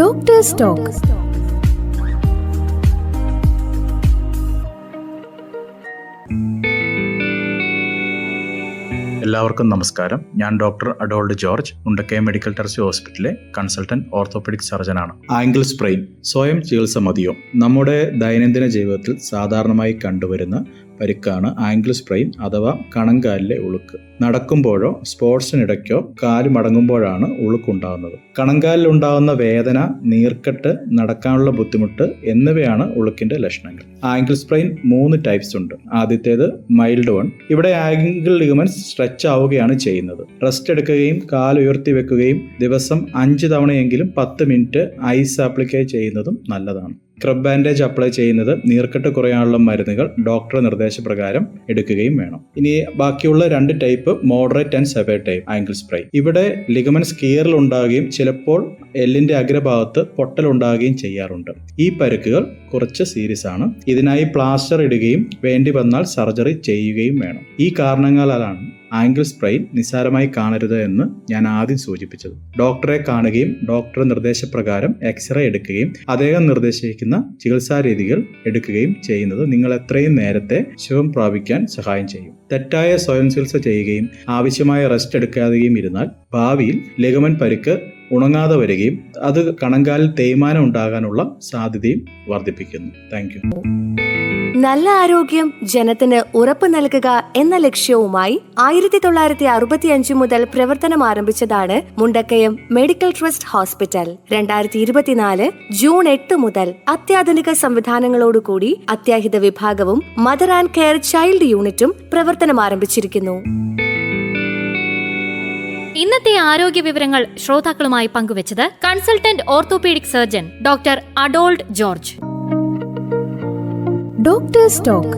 Doctors talk എല്ലാവർക്കും നമസ്കാരം. ഞാൻ ഡോക്ടർ അഡോൾഡ് ജോർജ് മുണ്ടക്കയം മെഡിക്കൽ ടെറസി ഹോസ്പിറ്റലിലെ കൺസൾട്ടന്റ് ഓർത്തോപെഡിക് സർജനാണ്. ആംഗിൾ സ്പ്രെയിൻ സ്വയം ചികിത്സ മതിയോ? നമ്മുടെ ദൈനംദിന ജീവിതത്തിൽ സാധാരണമായി കണ്ടുവരുന്ന പരിക്കാണ്. ആംഗിൾ സ്പ്രെയിൻ അഥവാ കണങ്കാലിലെ ഉളുക്ക്. നടക്കുമ്പോഴോ സ്പോർട്സിനിടയ്ക്കോ കാൽ മടങ്ങുമ്പോഴാണ് ഉളുക്കുണ്ടാകുന്നത്. കണങ്കാലിൽ ഉണ്ടാകുന്ന വേദന നീർക്കെട്ട് നടക്കാനുള്ള ബുദ്ധിമുട്ട് എന്നിവയാണ് ഉളുക്കിന്റെ ലക്ഷണങ്ങൾ. ആംഗിൾ സ്പ്രെയിൻ മൂന്ന് ടൈപ്സ് ഉണ്ട്. ആദ്യത്തേത് മൈൽഡ് വൺ. ഇവിടെ ആംഗിൾ ലിഗമെന്റ്സ് സ്ട്രെച്ച് ആവുകയാണ് ചെയ്യുന്നത്. റെസ്റ്റ് എടുക്കുകയും കാൽ ഉയർത്തി വെക്കുകയും ദിവസം അഞ്ച് തവണയെങ്കിലും പത്ത് മിനിറ്റ് ഐസ് ആപ്ലിക്കൈ ചെയ്യുന്നതും നല്ലതാണ്. ക്രബ് ബാൻഡേജ് അപ്ലൈ ചെയ്യുന്നത് നീർക്കെട്ട് കുറയാനുള്ള മരുന്നുകൾ ഡോക്ടറുടെ നിർദ്ദേശപ്രകാരം എടുക്കുകയും വേണം. ഇനി ബാക്കിയുള്ള രണ്ട് type moderate and severe type ankle sprain ഇവിടെ ലിഗമൻ സ്കിയറിൽ ഉണ്ടാകുകയും ചിലപ്പോൾ എല്ലിന്റെ അഗ്രഭാഗത്ത് പൊട്ടൽ ഉണ്ടാകുകയും ചെയ്യാറുണ്ട്. ഈ പരുക്കുകൾ കുറച്ച് സീരിയസ് ആണ്. ഇതിനായി പ്ലാസ്റ്റർ ഇടുകയും വേണ്ടി വന്നാൽ സർജറി ചെയ്യുകയും വേണം. ഈ കാരണങ്ങളാലാണ് ആംഗിൾ സ്പ്രെയിൻ നിസ്സാരമായി കാണരുത് എന്ന് ഞാൻ ആദ്യം സൂചിപ്പിച്ചത്. ഡോക്ടറെ കാണുകയും ഡോക്ടറുടെ നിർദ്ദേശപ്രകാരം എക്സ്റേ എടുക്കുകയും അദ്ദേഹം നിർദ്ദേശിക്കുന്ന ചികിത്സാ രീതികൾ എടുക്കുകയും ചെയ്യുന്നത് നിങ്ങൾ എത്രയും നേരത്തെ ശുഭം പ്രാപിക്കാൻ സഹായം ചെയ്യും. തെറ്റായ സ്വയം ചികിത്സ ചെയ്യുകയും ആവശ്യമായ റെസ്റ്റ് എടുക്കാതെയും ഇരുന്നാൽ ഭാവിയിൽ ലഘുമൻ പരുക്ക് ഉണങ്ങാതെ വരികയും അത് കണങ്കാലിൽ തേയ്മാനം ഉണ്ടാകാനുള്ള സാധ്യതയും വർദ്ധിപ്പിക്കുന്നു. താങ്ക് നല്ല ആരോഗ്യം ജനത്തിന് ഉറപ്പ് നൽകുക എന്ന ലക്ഷ്യവുമായി ആയിരത്തി തൊള്ളായിരത്തി അറുപത്തി അഞ്ച് മുതൽ പ്രവർത്തനം ആരംഭിച്ചതാണ് മുണ്ടക്കയം മെഡിക്കൽ ട്രസ്റ്റ് ഹോസ്പിറ്റൽ. രണ്ടായിരത്തി ഇരുപത്തിനാല് ജൂൺ എട്ട് മുതൽ അത്യാധുനിക സംവിധാനങ്ങളോടുകൂടി അത്യാഹിത വിഭാഗവും മദർ ആൻഡ് കെയർ ചൈൽഡ് യൂണിറ്റും പ്രവർത്തനം ആരംഭിച്ചിരിക്കുന്നു. ഇന്നത്തെ ആരോഗ്യ വിവരങ്ങൾ ശ്രോതാക്കളുമായി പങ്കുവച്ചത് consultant orthopaedic surgeon doctor അഡോൾഡ് George. Doctors talk